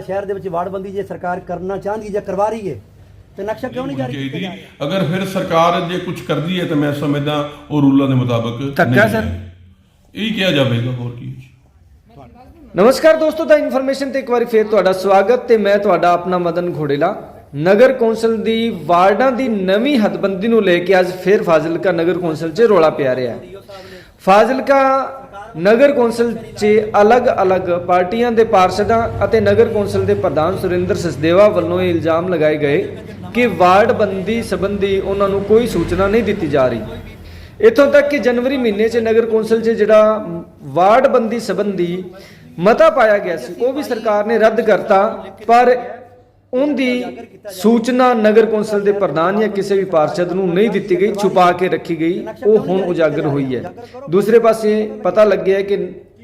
ਸ਼ਹਿਰ ਦੇ ਵਿੱਚ ਵਾਰਡਬੰਦੀ ਜੇ ਸਰਕਾਰ ਕਰਨਾ ਚਾਹੁੰਦੀ ਜਾਂ ਕਰਵਾ ਰਹੀ ਹੈ ਤੇ ਨਕਸ਼ਾ ਕਿਉਂ ਨਹੀਂ ਜਾਰੀ ਕੀਤਾ ਜਾ ਰਿਹਾ? ਅਗਰ ਫਿਰ ਸਰਕਾਰ ਜੇ ਕੁਝ ਕਰਦੀ ਹੈ ਤਾਂ ਮੈਂ ਸਮਝਦਾ ਉਹ ਰੂਲਾਂ ਦੇ ਮੁਤਾਬਕ ਧੱਕਾ ਨਹੀਂ ਸਰ? ਹੈ। ਇਹੀ ਕਿਹਾ ਜਾਵੇਗਾ ਹੋਰ ਕੀ ਨਮਸਕਾਰ ਦੋਸਤੋ ਦਾ ਇਨਫੋਰਮੇਸ਼ਨ ਤੇ ਇੱਕ ਵਾਰੀ ਫੇਰ ਤੁਹਾਡਾ ਸਵਾਗਤ ਤੇ ਮੈਂ ਤੁਹਾਡਾ ਆਪਣਾ ਮਦਨ ਘੋੜੇਲਾ। ਨਗਰ ਕੌਂਸਲ ਦੀ ਵਾਰਡਾਂ ਦੀ ਨਵੀਂ ਹੱਦਬੰਦੀ ਨੂੰ ਲੈ ਕੇ ਅੱਜ ਫੇਰ ਫਾਜ਼ਿਲਕਾ ਨਗਰ ਕੌਂਸਲ 'ਚ ਰੋਲਾ ਪਿਆ ਰਿਹਾ ਹੈ। ਫਾਜ਼ਿਲਕਾ ਨਗਰ ਕੌਂਸਲ 'ਚ ਅਲੱਗ-ਅਲੱਗ ਪਾਰਟੀਆਂ ਦੇ ਪਾਰਸ਼ਦਾਂ ਅਤੇ ਨਗਰ ਕੌਂਸਲ ਦੇ ਪ੍ਰਧਾਨ ਸੁਰਿੰਦਰ ਸਸਦੇਵਾ ਵੱਲੋਂ ਇਹ ਇਲਜ਼ਾਮ ਲਗਾਏ ਗਏ ਕਿ ਵਾਰਡ ਬੰਦੀ ਸੰਬੰਧੀ ਉਹਨਾਂ ਨੂੰ ਕੋਈ ਸੂਚਨਾ ਨਹੀਂ ਦਿੱਤੀ ਜਾ ਰਹੀ। ਇੱਥੋਂ ਤੱਕ ਕਿ ਜਨਵਰੀ ਮਹੀਨੇ 'ਚ ਨਗਰ ਕੌਂਸਲ 'ਚ ਜਿਹੜਾ ਵਾਰਡ ਬੰਦੀ ਸੰਬੰਧੀ ਮਤਾ ਪਾਇਆ ਗਿਆ ਸੀ, ਉਹ ਵੀ ਸਰਕਾਰ ਨੇ ਰੱਦ ਕਰਤਾ, ਪਰ ਉਹਦੀ ਸੂਚਨਾ ਨਗਰ ਕੌਂਸਲ ਦੇ ਪ੍ਰਧਾਨ ਜਾਂ ਕਿਸੇ ਵੀ ਪਾਰਸ਼ਦ ਨੂੰ ਨਹੀਂ ਦਿੱਤੀ ਗਈ, ਛੁਪਾ ਕੇ ਰੱਖੀ ਗਈ, ਉਹ ਹੁਣ ਉਜਾਗਰ ਹੋਈ ਹੈ। ਦੂਸਰੇ ਪਾਸੇ ਪਤਾ ਲੱਗਿਆ ਕਿ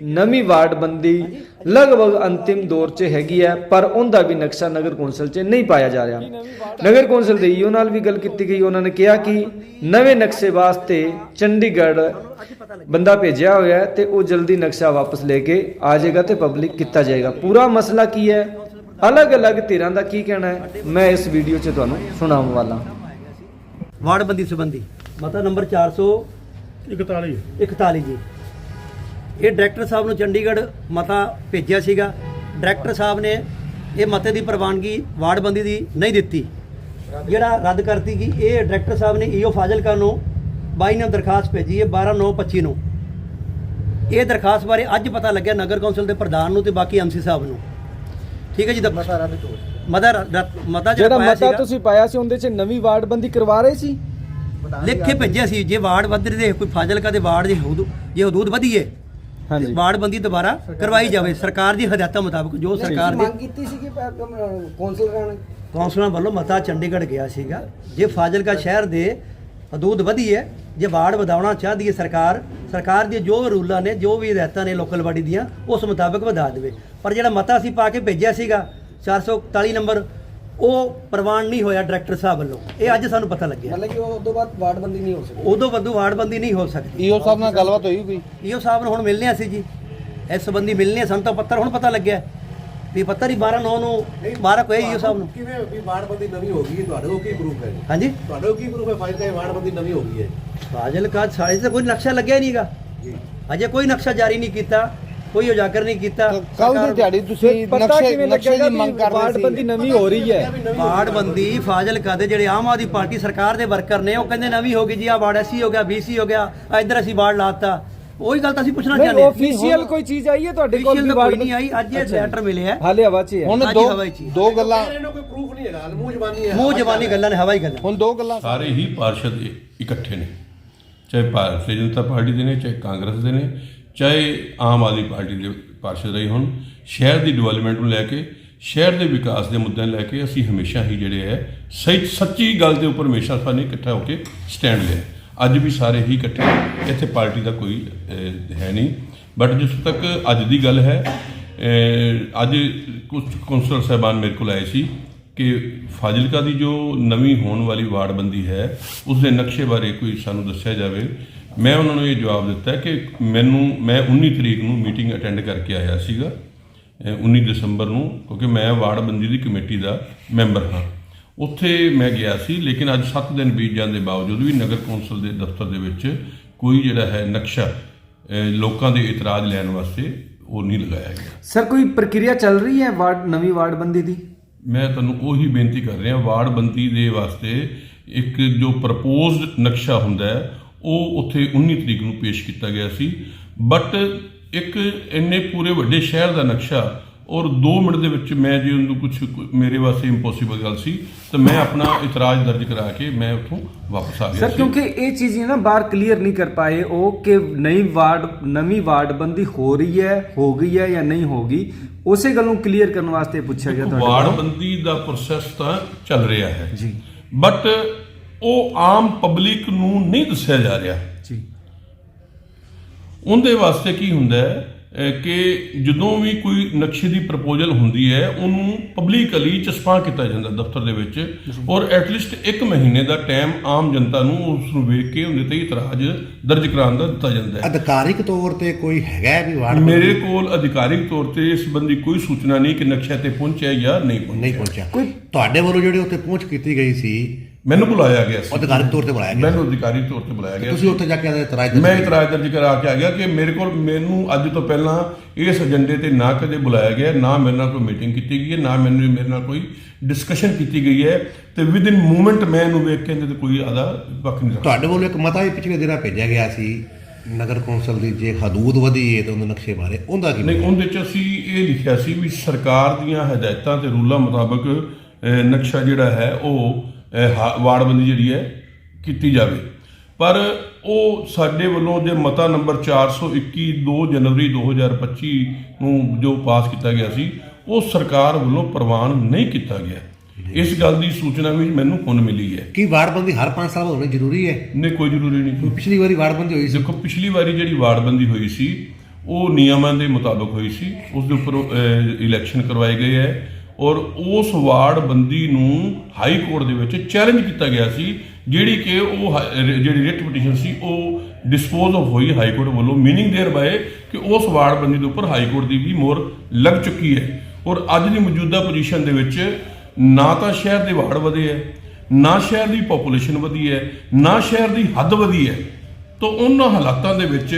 ਨਵੀਂ ਵਾਰਡ ਬੰਦੀ ਲਗਭਗ ਅੰਤਿਮ ਦੌਰ 'ਚ ਹੈਗੀ ਹੈ, ਪਰ ਉਹਦਾ ਵੀ ਨਕਸ਼ਾ ਨਗਰ ਕੌਂਸਲ 'ਚ ਨਹੀਂ ਪਾਇਆ ਜਾ ਰਿਹਾ। ਨਗਰ ਕੌਂਸਲ ਦੇ ਈਓ ਨਾਲ ਵੀ ਗੱਲ ਕੀਤੀ ਗਈ। ਉਹਨਾਂ ਨੇ ਕਿਹਾ ਕਿ ਨਵੇਂ ਨਕਸ਼ੇ ਵਾਸਤੇ ਚੰਡੀਗੜ੍ਹ ਬੰਦਾ ਭੇਜਿਆ ਹੋਇਆ ਹੈ ਤੇ ਉਹ ਜਲਦੀ ਨਕਸ਼ਾ ਵਾਪਸ ਲੈ ਕੇ ਆ ਜਾਏਗਾ ਤੇ ਪਬਲਿਕ ਕੀਤਾ ਜਾਏਗਾ। ਪੂਰਾ ਮਸਲਾ ਕੀ ਹੈ? ਅਲੱਗ-ਅਲੱਗ ਧਿਰਾਂ ਦਾ ਕੀ ਕਹਿਣਾ ਹੈ? ਮੈਂ ਇਸ ਵੀਡੀਓ 'ਚ ਤੁਹਾਨੂੰ ਸੁਣਾਉਣ ਵਾਲਾ ਵਾਰਡਬੰਦੀ ਸੰਬੰਧੀ। ਮਤਾ ਨੰਬਰ 441 41 ਜੀ। ਇਹ ਡਾਇਰੈਕਟਰ ਸਾਹਿਬ ਨੂੰ ਚੰਡੀਗੜ੍ਹ ਮਤਾ ਭੇਜਿਆ ਸੀਗਾ। ਡਾਇਰੈਕਟਰ ਸਾਹਿਬ ਨੇ ਇਹ ਮਤੇ ਦੀ ਪ੍ਰਵਾਨਗੀ ਵਾਰਡਬੰਦੀ ਦੀ ਨਹੀਂ ਦਿੱਤੀ। ਜਿਹੜਾ ਰੱਦ ਕਰਤੀ ਕਿ ਇਹ ਡਾਇਰੈਕਟਰ ਸਾਹਿਬ ਨੇ ਈਓ ਫਾਜ਼ਿਲਕਾ ਨੂੰ 22 ਨੂੰ ਦਰਖਾਸਤ ਭੇਜੀ ਹੈ 12 9 25 ਨੂੰ। ਇਹ ਦਰਖਾਸਤ ਬਾਰੇ ਅੱਜ ਪਤਾ ਲੱਗਿਆ ਨਗਰ ਕੌਂਸਲ ਦੇ ਪ੍ਰਧਾਨ ਨੂੰ ਤੇ ਬਾਕੀ ਐਮਸੀ ਸਾਹਿਬ ਨੂੰ। ਠੀਕ ਹੈ ਜੀ ਮਤਾ ਰੱਦ ਮਤਾ ਰੱਦ- ਮਤਾ ਜਿਹੜਾ ਜਿਹੜਾ ਪਾਇਆ ਮਤਾ ਸੀਗਾ। ਤੁਸੀਂ ਪਾਇਆ ਸੀ ਉਹਦੇ 'ਚ ਨਵੀਂ ਵਾਰਡ ਬੰਦੀ ਕਰਵਾ ਰਹੇ ਸੀ? ਲਿਖ ਕੇ ਭੇਜਿਆ ਸੀ ਜੇ ਵਾਰਡ ਵੱਧ ਦੇ ਕੋਈ ਫਾਜ਼ਿਲਕਾ ਦੇ ਵਾਰਡ ਜੇ ਹਦੂਦ ਜੇ ਹਦੂਦ ਵਧੀਏ ਹਾਂਜੀ। ਵਾਰਡ ਬੰਦੀ ਦੁਬਾਰਾ ਕਰਵਾਈ ਜਾਵੇ। ਸਰਕਾਰ ਦੀ ਹਦਾਇਤਾਂ ਮੁਤਾਬਕ ਜੋ ਸਰਕਾਰ ਦੀ ਕੀਤੀ ਸੀ ਕਿ ਕੌਂਸਲ ਰਹਿਣ ਕੌਂਸਲਰਾਂ ਵੱਲੋਂ ਮਤਾ ਚੰਡੀਗੜ੍ਹ ਗਿਆ ਸੀਗਾ। ਜੇ ਫਾਜ਼ਿਲਕਾ ਸ਼ਹਿਰ ਦੇ ਹਦੂਦ ਵਧੀਏ ਜੇ ਵਾਰਡ ਵਧਾਉਣਾ ਚਾਹਦੀ ਹੈ ਸਰਕਾਰ ਸਰਕਾਰ ਦੇ ਜੋ ਰੂਲਾਂ ਨੇ ਜੋ ਵੀ ਹਦਾਇਤਾਂ ਨੇ ਲੋਕਲ ਬਾਡੀ ਦੀਆਂ ਉਸ ਮੁਤਾਬਕ ਵਧਾ ਦੇਵੇ। ਪਰ ਜਿਹੜਾ ਮਤਾ ਅਸੀਂ ਪਾ ਕੇ ਭੇਜਿਆ ਸੀਗਾ 441 ਨੰਬਰ ਉਹ ਪ੍ਰਵਾਨ ਨਹੀਂ ਹੋਇਆ ਡਾਇਰੈਕਟਰ ਸਾਹਿਬ ਵੱਲੋਂ। ਇਹ ਅੱਜ ਸਾਨੂੰ ਪਤਾ ਲੱਗਿਆ। ਮਤਲਬ ਕਿ ਉਹ ਤੋਂ ਬਾਅਦ ਵਾਰਡਬੰਦੀ ਨਹੀਂ ਹੋ ਸਕਦੀ ਉਦੋਂ ਵੱਧੂ ਵਾਰਡਬੰਦੀ ਨਹੀਂ ਹੋ ਸਕਦੀ। ਈਓ ਸਾਹਿਬ ਨਾਲ ਗੱਲਬਾਤ ਹੋਈ ਕੋਈ ਈਓ ਸਾਹਿਬ ਨੂੰ ਹੁਣ ਮਿਲਨੇ ਸੀ ਜੀ। ਇਸ ਸੰਬੰਧੀ ਮਿਲਨੇ ਆ, ਸਾਨੂੰ ਤਾਂ ਪੱਤਰ ਹੁਣ ਪਤਾ ਲੱਗਿਆ। ਵੀ ਪੱਤਰ ਹੀ 12 9 ਨੂੰ 12 ਕੋਈ ਈਓ ਸਾਹਿਬ ਨੂੰ। ਕਿਵੇਂ ਵੀ ਵਾਰਡਬੰਦੀ ਨਵੀਂ ਹੋ ਗਈ ਹੈ ਤੁਹਾਡੇ ਕੋਲ ਕੀ ਪ੍ਰੂਫ ਹੈ? ਹਾਂਜੀ? ਤੁਹਾਡੇ ਕੋਲ ਕੀ ਪ੍ਰੂਫ ਹੈ ਫਾਈਲ ਤੇ ਵਾਰਡਬੰਦੀ ਨਵੀਂ ਹੋ ਗਈ ਹੈ? ਫਾਜ਼ਿਲ ਕਾ ਸਾੜੇ ਤੇ ਕੋਈ ਨਕਸ਼ਾ ਲੱਗਿਆ ਹੀ ਨਹੀਂਗਾ ਅਜੇ ਕੋਈ ਨਕਸ਼ਾ ਜਾਰੀ ਨਹੀਂ ਕੀਤਾ ਕੋਈ ਉਜਾਗਰ ਨਹੀਂ ਕੀਤਾ। ਕੱਲ ਦੀ ਦਿਹਾੜੀ ਤੁਸੀਂ ਪਤਾ ਨਕਸ਼ੇ ਕਿਵੇਂ ਨਕਸ਼ੇ ਲੱਗੇਗਾ ਦੀ ਮੰਗ ਕਰ ਵਾਰਡ ਰਹੇ ਨਵੀਂ ਹੋ ਰਹੀ ਹੈ। ਵਾਰਡਬੰਦੀ ਫਾਜ਼ਿਲਕਾ ਦੇ ਜਿਹੜੇ ਆਮ ਆਦਮੀ ਪਾਰਟੀ ਸਰਕਾਰ ਦੇ ਵਰਕਰ ਨੇ ਉਹ ਕਹਿੰਦੇ ਨਵੀਂ ਹੋ ਗਈ ਜੀ ਆ ਵਾਰਡ ਐਸੀ ਹੋ ਗਿਆ ਬੀਸੀ ਹੋ ਗਿਆ ਆ ਇੱਧਰ ਅਸੀਂ ਵਾਰਡ ਲਾਤਾ ਉਹੀ ਗੱਲ ਤਾਂ ਅਸੀਂ ਪੁੱਛਣਾ ਚਾਹੁੰਦੇ ਹਾਂ। ਆਫੀਸ਼ੀਅਲ ਕੋਈ ਚੀਜ਼ ਆਈ ਹੈ ਤੁਹਾਡੇ ਕੋਲ Official ਤਾਂ ਕੋਈ ਨਹੀਂ ਆਈ ਅੱਜ ਇਹ ਲੈਟਰ ਮਿਲਿਆ ਹਾਲੇ ਹਵਾ 'ਚ ਹੀ ਹੁਣ ਅੱਜ ਦੋ ਹਵਾ 'ਚ ਹੀ। ਦੋ ਗੱਲਾਂ ਇਹਨਾਂ ਕੋਈ ਪ੍ਰੂਫ ਨਹੀਂ ਹੈਗਾ ਮੂੰਹ ਜ਼ਬਾਨੀ ਹੈ। ਮੂੰਹ ਜ਼ਬਾਨੀ ਗੱਲਾਂ ਨੇ ਹਵਾਈ ਗੱਲਾਂ। ਹੁਣ ਦੋ ਗੱਲਾਂ ਸਾਰੇ ਹੀ ਪਾਰਸ਼ਦ ਇ- ਇਕੱਠੇ ਨੇ। ਚਾਹੇ ਭਾਰਤੀ ਜਨਤਾ ਪਾਰਟੀ ਦੇ ਨੇ ਚਾਹੇ ਕਾਂਗਰਸ ਦੇ ਨੇ ਚਾਹੇ ਆਮ ਆਦਮੀ ਪਾਰਟੀ ਦੇ ਪਾਰਸ਼ਦ ਰਹੇ ਹੁਣ। ਸ਼ਹਿਰ ਦੀ ਡਿਵੈਲਪਮੈਂਟ ਨੂੰ ਲੈ ਕੇ ਸ਼ਹਿਰ ਦੇ ਵਿਕਾਸ ਦੇ ਮੁੱਦਿਆਂ ਨੂੰ ਲੈ ਕੇ ਅਸੀਂ ਹਮੇਸ਼ਾ ਹੀ ਜਿਹੜੇ ਹੈ ਸਹੀ ਸੱਚੀ ਗੱਲ ਦੇ ਉੱਪਰ ਹਮੇਸ਼ਾ ਸਾਨੂੰ ਇਕੱਠਾ ਹੋ ਕੇ ਸਟੈਂਡ ਲਿਆ। ਅੱਜ ਵੀ ਸਾਰੇ ਹੀ ਇਕੱਠੇ ਇੱਥੇ ਪਾਰਟੀ ਦਾ ਕੋਈ ਹੈ ਨਹੀਂ। ਬਟ ਜਿਸ ਤੱਕ ਅੱਜ ਦੀ ਗੱਲ ਹੈ ਅੱਜ ਕੁਝ ਕੌਂਸਲਰ ਸਾਹਿਬਾਨ ਮੇਰੇ ਕੋਲ ਆਏ ਸੀ ਕਿ ਫਾਜ਼ਿਲਕਾ ਦੀ ਜੋ ਨਵੀਂ ਹੋਣ ਵਾਲੀ ਵਾਰਡਬੰਦੀ ਹੈ, ਉਸ ਦੇ ਨਕਸ਼ੇ ਬਾਰੇ ਕੋਈ ਸਾਨੂੰ ਦੱਸਿਆ ਜਾਵੇ। ਮੈਂ ਉਹਨਾਂ ਨੂੰ ਇਹ ਜਵਾਬ ਦਿੱਤਾ ਕਿ ਮੈਨੂੰ, ਮੈਂ 19 ਤਰੀਕ ਨੂੰ ਮੀਟਿੰਗ ਅਟੈਂਡ ਕਰਕੇ ਆਇਆ ਸੀਗਾ, ਅਹ 19 ਦਸੰਬਰ ਨੂੰ, ਕਿਉਂਕਿ ਮੈਂ ਵਾਰਡਬੰਦੀ ਦੀ ਕਮੇਟੀ ਦਾ ਮੈਂਬਰ ਹਾਂ। ਉੱਥੇ ਮੈਂ ਗਿਆ ਸੀ ਲੇਕਿਨ ਅੱਜ 7 ਦਿਨ ਬੀਤ ਜਾਣ ਦੇ ਬਾਵਜੂਦ ਵੀ ਨਗਰ ਕੌਂਸਲ ਦੇ ਦਫ਼ਤਰ ਦੇ ਵਿੱਚ ਕੋਈ ਜਿਹੜਾ ਹੈ ਨਕਸ਼ਾ ਲੋਕਾਂ ਦੇ ਇਤਰਾਜ਼ ਲੈਣ ਵਾਸਤੇ ਉਹ ਨਹੀਂ ਲਗਾਇਆ ਗਿਆ। ਸਰ ਕੋਈ ਪ੍ਰਕਿਰਿਆ ਚੱਲ ਰਹੀ ਹੈ ਵਾਰਡ ਨਵੀਂ ਵਾਰਡ ਬੰਦੀ ਦੀ? ਮੈਂ ਤੁਹਾਨੂੰ ਉਹੀ ਬੇਨਤੀ ਕਰ ਰਿਹਾ ਵਾਰਡਬੰਦੀ ਦੇ ਵਾਸਤੇ ਇੱਕ ਜੋ ਪ੍ਰਪੋਜ਼ਡ ਨਕਸ਼ਾ ਹੁੰਦਾ ਹੈ ਉਹ ਉੱਥੇ 19 ਤਰੀਕ ਨੂੰ ਪੇਸ਼ ਕੀਤਾ ਗਿਆ ਸੀ। ਬਟ ਇੱਕ ਇੰਨੇ ਪੂਰੇ ਵੱਡੇ ਸ਼ਹਿਰ ਦਾ ਨਕਸ਼ਾ ਔਰ 2 ਮਿੰਟ ਦੇ ਵਿੱਚ ਮੈਂ ਜੇ ਉਹਨੂੰ ਕੁਝ ਮੇਰੇ ਵਾਸਤੇ ਇੰਪੋਸੀਬਲ ਗੱਲ ਸੀ ਤਾਂ ਮੈਂ ਆਪਣਾ ਇਤਰਾਜ਼ ਦਰਜ ਕਰਾ ਕੇ ਮੈਂ ਉੱਥੋਂ ਵਾਪਸ ਆ ਗਿਆ ਸਰ ਕਿਉਂਕਿ ਇਹ ਚੀਜ਼ਾਂ ਨਾ ਬਾਹਰ ਕਲੀਅਰ ਨਹੀਂ ਕਰ ਪਾਏ ਉਹ ਕਿ ਨਈ ਵਾਰਡ ਨਵੀਂ ਵਾਰਡ ਬੰਦੀ ਹੋ ਰਹੀ ਹੈ ਹੋ ਗਈ ਹੈ ਜਾਂ ਨਹੀਂ ਹੋਗੀ ਉਸੇ ਗੱਲ ਨੂੰ ਕਲੀਅਰ ਕਰਨ ਵਾਸਤੇ ਪੁੱਛਿਆ ਗਿਆ ਤੁਹਾਡੇ ਕੋਲ। ਵਾਰਡਬੰਦੀ ਦਾ ਪ੍ਰੋਸੈਸ ਤਾਂ ਚੱਲ ਰਿਹਾ ਹੈ। ਜੀ। ਬਟ ਉਹ ਆਮ ਪਬਲਿਕ ਨੂੰ ਨਹੀਂ ਦੱਸਿਆ ਜਾ ਰਿਹਾ। ਜੀ। ਉਹਦੇ ਵਾਸਤੇ ਕੀ ਹੁੰਦਾ ਹੈ? ਕਿ ਜਦੋਂ ਵੀ ਕੋਈ ਨਕਸ਼ੇ ਦੀ ਪ੍ਰਪੋਜ਼ਲ ਹੁੰਦੀ ਹੈ ਉਹਨੂੰ ਪਬਲਿਕਲੀ ਚਸਪਾ ਕੀਤਾ ਜਾਂਦਾ ਦਫ਼ਤਰ ਦੇ ਵਿੱਚ ਔਰ ਐਟਲੀਸਟ 1 ਮਹੀਨੇ ਦਾ ਟਾਈਮ ਆਮ ਜਨਤਾ ਨੂੰ ਉਸ ਨੂੰ ਵੇਖ ਕੇ ਉਹਦੇ ਤੇ ਇਤਰਾਜ਼ ਦਰਜ ਕਰਾਉਣ ਦਾ ਦਿੱਤਾ ਜਾਂਦਾ ਹੈ। ਅਧਿਕਾਰਿਕ ਤੌਰ ਤੇ ਕੋਈ ਹੈਗਾ ਵੀ ਵਾਰਡ ਮੇਰੇ ਕੋਲ ਅਧਿਕਾਰਿਕ ਤੌਰ ਤੇ ਇਸ ਸੰਬੰਧੀ ਕੋਈ ਸੂਚਨਾ ਨਹੀਂ ਕਿ ਨਕਸ਼ਾ ਤੇ ਪਹੁੰਚਿਆ ਜਾਂ ਨਹੀਂ ਪਹੁੰਚਿਆ। ਪਹੁੰਚਿਆ। ਤੁਹਾਡੇ ਵੱਲੋਂ ਜਿਹੜੇ ਉੱਥੇ ਪਹੁੰਚ ਕੀਤੀ ਗਈ ਸੀ ਮੈਨੂੰ ਬੁਲਾਇਆ ਗਿਆ ਸੀ। ਅਧਿਕਾਰਿਕ ਤੌਰ ਤੇ ਬੁਲਾਇਆ ਗਿਆ ਮੈਨੂੰ ਅਧਿਕਾਰਿਕ ਤੌਰ ਤੇ ਬੁਲਾਇਆ ਗਿਆ ਤੁਸੀਂ ਉੱਥੇ ਜਾ ਕੇ ਆਦੇ ਤਰਾਜ ਮੈਂ ਇਤਰਾਜ਼ ਦਰਜ ਕਰਾ ਕੇ ਆ ਗਿਆ ਕਿ ਮੇਰੇ ਕੋਲ ਮੈਨੂੰ ਅੱਜ ਤੋਂ ਪਹਿਲਾਂ ਇਸ ਏਜੰਡੇ ਤੇ ਨਾ ਕਦੇ ਬੁਲਾਇਆ ਗਿਆ ਨਾ ਮੇਰੇ ਨਾਲ ਕੋਈ ਮੀਟਿੰਗ ਕੀਤੀ ਗਈ ਹੈ ਨਾ ਮੈਨੂੰ ਮੇਰੇ ਨਾਲ ਕੋਈ ਡਿਸਕਸ਼ਨ ਕੀਤੀ ਗਈ ਹੈ ਤੇ ਵਿਦ ਇਨ ਮੂਮੈਂਟ ਮੈਂ ਇਹਨੂੰ ਵੇਖ ਕੇ ਇਹਦੇ ਤੇ ਕੋਈ ਆਦਾ ਪੱਖ ਨਹੀਂ ਤੁਹਾਡੇ ਵੱਲੋਂ ਇੱਕ ਮਤਾ ਵੀ ਪਿਛਲੇ ਦਿਨਾਂ ਭੇਜਿਆ ਗਿਆ ਸੀ ਨਗਰ ਕੌਂਸਲ ਦੀ ਜੇ ਹਦੂਦ ਵਧੀ ਹੈ ਤਾਂ ਉਹਦੇ ਨਕਸ਼ੇ ਬਾਰੇ ਉਹਦਾ ਕੀ ਨਹੀਂ ਉਹਦੇ ਚ ਅਸੀਂ ਇਹ ਲਿਖਿਆ ਸੀ ਵੀ ਸਰਕਾਰ ਦੀਆਂ ਹਦਾਇਤਾਂ ਤੇ ਰੂਲਾਂ ਮੁਤਾਬਕ ਨਕਸ਼ਾ ਜਿਹੜਾ ਹੈ ਉਹ ਵਾਰਡਬੰਦੀ ਜਿਹੜੀ ਹੈ ਕੀਤੀ ਜਾਵੇ। ਪਰ ਉਹ ਸਾਡੇ ਵੱਲੋਂ ਜੇ ਮਤਾ ਨੰਬਰ 421 2 ਜਨਵਰੀ 2025 ਨੂੰ ਜੋ ਪਾਸ ਕੀਤਾ ਗਿਆ ਸੀ ਉਹ ਸਰਕਾਰ ਵੱਲੋਂ ਪ੍ਰਵਾਨ ਨਹੀਂ ਕੀਤਾ ਗਿਆ। ਇਸ ਗੱਲ ਦੀ ਸੂਚਨਾ ਵੀ ਮੈਨੂੰ ਹੁਣ ਮਿਲੀ ਹੈ। ਕੀ ਵਾਰਡਬੰਦੀ ਹਰ 5 ਸਾਲ ਹੋਣੀ ਜ਼ਰੂਰੀ ਹੈ? ਨਹੀਂ ਕੋਈ ਜ਼ਰੂਰੀ ਨਹੀਂ। ਪਿਛਲੀ ਵਾਰੀ ਵਾਰਡਬੰਦੀ ਹੋਈ ਸੀ? ਦੇਖੋ ਪਿਛਲੀ ਵਾਰੀ ਜਿਹੜੀ ਵਾਰਡਬੰਦੀ ਹੋਈ ਸੀ ਉਹ ਨਿਯਮਾਂ ਦੇ ਮੁਤਾਬਕ ਹੋਈ ਸੀ। ਉਸ ਦੇ ਉੱਪਰ ਇਲੈਕਸ਼ਨ ਕਰਵਾਏ ਗਏ ਹੈ। ਔਰ ਉਸ ਵਾਰਡਬੰਦੀ ਨੂੰ ਹਾਈ ਕੋਰਟ ਦੇ ਵਿੱਚ ਚੈਲੰਜ ਕੀਤਾ ਗਿਆ ਸੀ, ਜਿਹੜੀ ਕਿ ਉਹ ਜਿਹੜੀ ਰਿਟ ਪਟੀਸ਼ਨ ਸੀ, ਉਹ ਡਿਸਪੋਜ਼ ਆਫ ਹੋਈ ਹਾਈ ਕੋਰਟ ਵੱਲੋਂ ਮੀਨਿੰਗ ਦੇਅਰ ਬਾਏ ਕਿ ਉਸ ਵਾਰਡਬੰਦੀ ਦੇ ਉੱਪਰ ਹਾਈ ਕੋਰਟ ਦੀ ਵੀ ਮੋਹਰ ਲੱਗ ਚੁੱਕੀ ਹੈ। ਔਰ ਅੱਜ ਦੀ ਮੌਜੂਦਾ ਪੋਜੀਸ਼ਨ ਦੇ ਵਿੱਚ ਨਾ ਤਾਂ ਸ਼ਹਿਰ ਦੇ ਵਾਰਡ ਵਧੇ ਹੈ, ਨਾ ਸ਼ਹਿਰ ਦੀ ਪੋਪੂਲੇਸ਼ਨ ਵਧੀ ਹੈ, ਨਾ ਸ਼ਹਿਰ ਦੀ ਹੱਦ ਵਧੀ ਹੈ। ਤਾਂ ਉਹਨਾਂ ਹਾਲਾਤਾਂ ਦੇ ਵਿੱਚ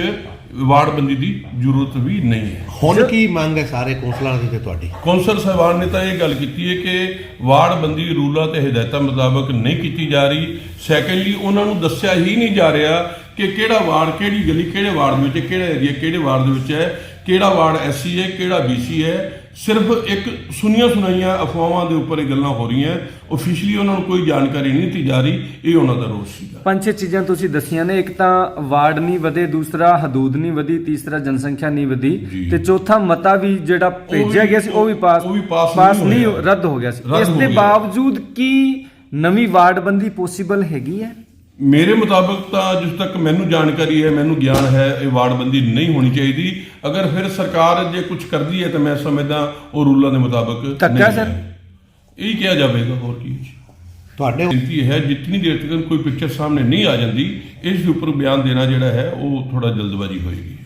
ਵਾਰਡਬੰਦੀ ਦੀ ਜ਼ਰੂਰਤ ਵੀ ਨਹੀਂ ਹੈ। ਹੁਣ ਕੀ ਮੰਗ ਹੈ ਸਾਰੇ ਕੌਂਸਲਰਾਂ ਦੀ ਤੇ ਤੁਹਾਡੀ? ਕੌਂਸਲ ਸਾਹਿਬਾਨ ਨੇ ਤਾਂ ਇਹ ਗੱਲ ਕੀਤੀ ਹੈ ਕਿ ਵਾਰਡਬੰਦੀ ਰੂਲਾਂ ਤੇ ਹਦਾਇਤਾਂ ਮੁਤਾਬਕ ਨਹੀਂ ਕੀਤੀ ਜਾ ਰਹੀ। ਸੈਕੰਡਲੀ ਉਹਨਾਂ ਨੂੰ ਦੱਸਿਆ ਹੀ ਨਹੀਂ ਜਾ ਰਿਹਾ ਕਿ ਕਿਹੜਾ ਵਾਰਡ ਕਿਹੜੀ ਗਲੀ ਕਿਹੜੇ ਵਾਰਡ ਵਿੱਚ ਕਿਹੜਾ ਏਰੀਆ ਕਿਹੜੇ ਵਾਰਡ ਦੇ ਵਿੱਚ ਹੈ ਕਿਹੜਾ ਵਾਰਡ ਐਸਸੀ ਹੈ ਕਿਹੜਾ ਬੀਸੀ ਹੈ। ਸਿਰਫ ਇੱਕ ਸੁਣੀਆਂ ਸੁਣਾਈਆਂ ਅਫਵਾਹਾਂ ਦੇ ਉੱਪਰ ਇਹ ਗੱਲਾਂ ਹੋ ਰਹੀਆਂ। ਆਫੀਸ਼ੀਅਲੀ ਉਹਨਾਂ ਨੂੰ ਕੋਈ ਜਾਣਕਾਰੀ ਨਹੀਂ ਦਿੱਤੀ ਜਾ ਰਹੀ। ਇਹ ਉਹਨਾਂ ਦਾ ਰੋਸ ਸੀਗਾ। ਪੰਜ ਛੇ ਚੀਜ਼ਾਂ ਤੁਸੀਂ ਦੱਸੀਆਂ ਨੇ। ਇੱਕ ਤਾਂ ਵਾਰਡ ਨਹੀਂ ਵਧੇ ਦੂਸਰਾ ਹਦੂਦ ਨਹੀਂ ਵਧੀ ਤੀਸਰਾ ਜਨਸੰਖਿਆ ਨਹੀਂ ਵਧੀ। ਤੇ ਚੌਥਾ ਮਤਾ ਵੀ ਜਿਹੜਾ ਭੇਜਿਆ ਗਿਆ ਸੀ ਉਹ ਵੀ ਪਾਸ ਪਾਸ ਨਹੀਂ। ਰੱਦ ਹੋ ਗਿਆ ਸੀ। ਇਸ ਦੇ। ਬਾਵਜੂਦ ਕੀ ਨਵੀਂ ਵਾਰਡਬੰਦੀ ਪੋਸੀਬਲ ਹੈਗੀ ਹੈ? ਮੇਰੇ ਮੁਤਾਬਕ ਤਾਂ ਜਿਸ ਤੱਕ ਮੈਨੂੰ ਜਾਣਕਾਰੀ ਹੈ ਮੈਨੂੰ ਗਿਆਨ ਹੈ ਇਹ ਵਾਰਡਬੰਦੀ ਨਹੀਂ ਹੋਣੀ ਚਾਹੀਦੀ। ਅਗਰ ਫਿਰ ਸਰਕਾਰ ਜੇ ਕੁਝ ਕਰਦੀ ਹੈ ਤਾਂ ਮੈਂ ਸਮਝਦਾ ਉਹ ਰੂਲਾਂ ਦੇ ਮੁਤਾਬਕ ਧੱਕਾ ਸਰ? ਇਹ ਕਿਹਾ ਜਾਵੇਗਾ ਹੋਰ ਕੀ ਤੁਹਾਡੇ ਬੇਨਤੀ ਹੈ ਜਿੰਨੀ ਦੇਰ ਤੱਕ ਕੋਈ ਪਿਕਚਰ ਸਾਹਮਣੇ ਨਹੀਂ ਆ ਜਾਂਦੀ ਇਸ ਦੇ ਉੱਪਰ ਬਿਆਨ ਦੇਣਾ ਜਿਹੜਾ ਹੈ ਉਹ ਥੋੜਾ ਜਲਦਬਾਜ਼ੀ ਹੋਏਗੀ।